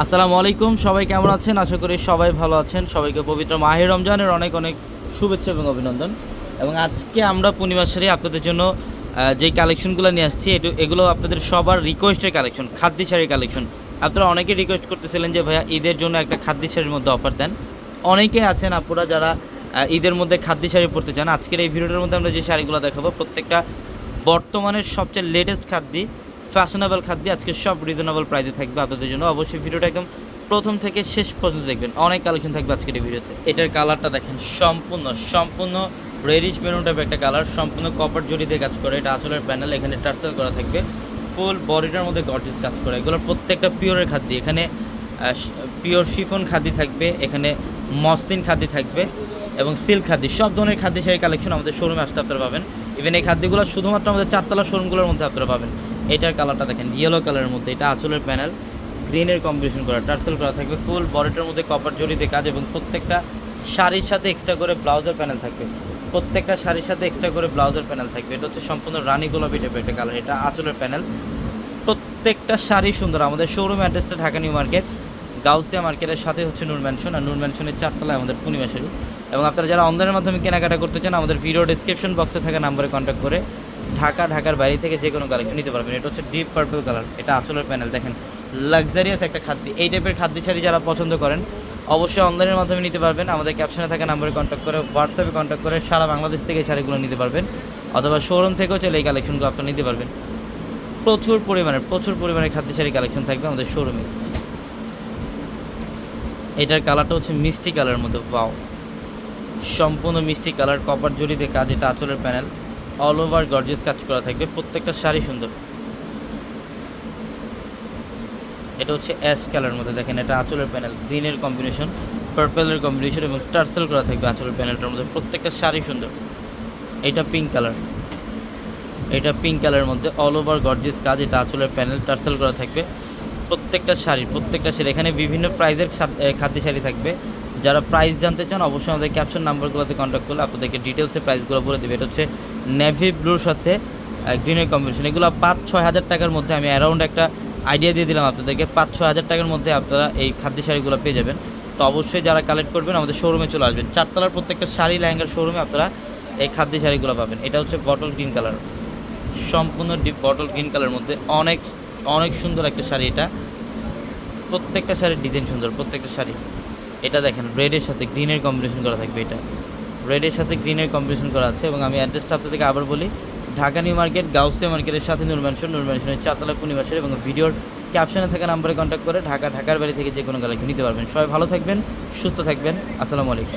আসসালামু আলাইকুম, সবাই কেমন আছেন? আশা করি সবাই ভালো আছেন। সবাইকে পবিত্র মাহের রমজানের অনেক অনেক শুভেচ্ছা এবং অভিনন্দন। এবং আজকে আমরা পূর্ণিমা শাড়ি আপনাদের জন্য যে কালেকশনগুলো নিয়ে আসছি এগুলো আপনাদের সবার রিকোয়েস্টের কালেকশন খাদ্যি শাড়ির কালেকশন আপনারা অনেকে রিকোয়েস্ট করতেছিলেন যে, ভাইয়া, ঈদের জন্য একটা খাদ্য শাড়ির মধ্যে অফার দেন। অনেকে আছেন আপনারা যারা ঈদের মধ্যে খাদ্য শাড়ি পরতে চান। আজকের এই ভিডিওটার মধ্যে আমরা যে শাড়িগুলো দেখাবো, প্রত্যেকটা বর্তমানের সবচেয়ে লেটেস্ট খাদ্য ফ্যাশনেবল খাদ্য আজকে সব রিজনেবল প্রাইসে থাকবে আপনাদের জন্য। অবশ্যই ভিডিওটা একদম প্রথম থেকে শেষ পর্যন্ত দেখবেন। অনেক কালেকশন থাকবে আজকের এই ভিডিওতে। এটার কালারটা দেখেন সম্পূর্ণ সম্পূর্ণ রেডিশ মেরুন টাইপের একটা কালার সম্পূর্ণ কপার জড়ি দিয়ে কাজ করে। এটা আসলের প্যানেল এখানে টার্সেল করা থাকবে। ফুল বডিটার মধ্যে গর্জিস কাজ করে। এগুলোর প্রত্যেকটা পিওরের খাদ্য। এখানে পিওর শিফন খাদ্য থাকবে। এখানে মসলিন খাদ্য থাকবে এবং সিল্ক খাদ্য। সব ধরনের খাদ্য শাড়ি কালেকশন আমাদের শোরুমে আসতে আপনারা পাবেন। ইভেন এই খাদ্যগুলো শুধুমাত্র আমাদের চারতলা শোরুমগুলোর মধ্যে আপনারা পাবেন। এটার কালারটা দেখেন ইয়েলো কালারের মধ্যে এটা আঁচলের প্যানেল গ্রিনের কম্বিনেশন করা টার্সেল করা থাকবে ফুল বডিটার মধ্যে কপার জড়িতে কাজ এবং প্রত্যেকটা শাড়ির সাথে এক্সট্রা করে ব্লাউজের প্যানেল থাকবে। প্রত্যেকটা শাড়ির সাথে এক্সট্রা করে ব্লাউজের প্যানেল থাকবে। এটা হচ্ছে সম্পূর্ণ রানী গোলাপি টাইপের একটা কালার এটা আঁচলের প্যানেল প্রত্যেকটা শাড়ি সুন্দর, আমাদের শোরুম অ্যাড্রেসটা ঢাকা নিউ মার্কেট, গাউসিয়া মার্কেটের সাথে হচ্ছে নূর ম্যানশন আর নূর ম্যানশনের চারতলায় আমাদের পূর্ণিমা শাড়ি এবং আপনারা যারা অনলাইনের মাধ্যমে কেনাকাটা করতে চান, আমাদের ভিডিও ডিসক্রিপশন বক্সে থাকা নাম্বারে কন্ট্যাক্ট করে ঢাকা, ঢাকার বাইরে থেকে যে কোনো কালেকশন নিতে পারবেন। এটা হচ্ছে ডিপ পার্পল কালার এটা আসলের প্যানেল দেখেন। লাক্সারিয়াস একটা খাদ্য। এই টাইপের খাদ্য শাড়ি যারা পছন্দ করেন, অবশ্যই অনলাইনের মাধ্যমে নিতে পারবেন। আমাদের ক্যাপশনে থাকা নাম্বারে কন্ট্যাক্ট করে হোয়াটসঅ্যাপে কন্ট্যাক্ট করে সারা বাংলাদেশ থেকে এই শাড়িগুলো নিতে পারবেন। অথবা শোরুম থেকেও চলে এই কালেকশনগুলো আপনারা নিতে পারবেন। প্রচুর পরিমাণে প্রচুর পরিমাণে খাদ্য শাড়ি কালেকশন থাকবে আমাদের শোরুমে এটার কালারটা হচ্ছে মিষ্টি কালারের মধ্যে পাও সম্পূর্ণ মিষ্টি কালার কপার জড়িতে কাজ এটা আঁচলের প্যানেল অল ওভার গর্জিয়াস কাজ করা থাকবে, প্রত্যেকটা শাড়ি সুন্দর। এটা হচ্ছে অ্যাশ কালার মধ্যে, দেখেন এটা আঁচলের প্যানেল গ্রিনের কম্বিনেশন পার্পেলের কম্বিনেশন এবং টার্সেল করা থাকবে আঁচলের প্যানেলটার মধ্যে, প্রত্যেকটা শাড়ি সুন্দর। এটা পিঙ্ক কালার এটা পিঙ্ক কালারের মধ্যে অল ওভার গর্জিয়াস কাজ, এটা আঁচলের প্যানেল টার্সেল করা থাকবে, প্রত্যেকটা শাড়ি প্রত্যেকটা শাড়ি। এখানে বিভিন্ন প্রাইজের খাদ্য শাড়ি থাকবে। যারা প্রাইস জানতে চান, অবশ্যই আমাদের ক্যাপশন নাম্বারগুলোতে কন্ট্যাক্ট করলে আপনাদেরকে ডিটেলসে প্রাইসগুলো বলে দেবে। এটা হচ্ছে নেভি ব্লুর সাথে গ্রিনের কম্বিনেশন এগুলো পাঁচ, ছয় হাজার টাকার মধ্যে আমি অ্যারাউন্ড একটা আইডিয়া দিয়ে দিলাম আপনাদেরকে। পাঁচ, ছয় হাজার টাকার মধ্যে আপনারা এই খাদ্য শাড়িগুলো পেয়ে যাবেন। তো অবশ্যই যারা কালেক্ট করবেন, আমাদের শোরুমে চলে আসবেন। চারতলার প্রত্যেকটা শাড়ি, লেহেঙ্গার শোরুমে আপনারা এই খাদ্য শাড়িগুলো পাবেন। এটা হচ্ছে বটল গ্রিন কালার সম্পূর্ণ ডিপ বটল গ্রিন কালারের মধ্যে অনেক অনেক সুন্দর একটা শাড়ি এটা। প্রত্যেকটা শাড়ির ডিজাইন সুন্দর, প্রত্যেকটা শাড়ি। এটা দেখেন রেডের সাথে গ্রিনের কম্বিনেশন করা থাকবে এটা। রেডের সাথে গ্রিনের কম্বিনেশন করা আছে এবং আমি অ্যাড্রেসটা আপনাদেরকে আবার বলি, ঢাকা নিউ মার্কেট, গাউসিয়া মার্কেটের সাথে নূর ম্যানশন চারতলা পূর্ণিবাসের এবং ভিডিওর ক্যাপশনে থাকা নাম্বারে কন্ট্যাক্ট করে ঢাকা, ঢাকার বাড়ি থেকে যে কোনো গালাকে নিতে পারবেন। সবাই ভালো থাকবেন, সুস্থ থাকবেন। আসসালামু আলাইকুম।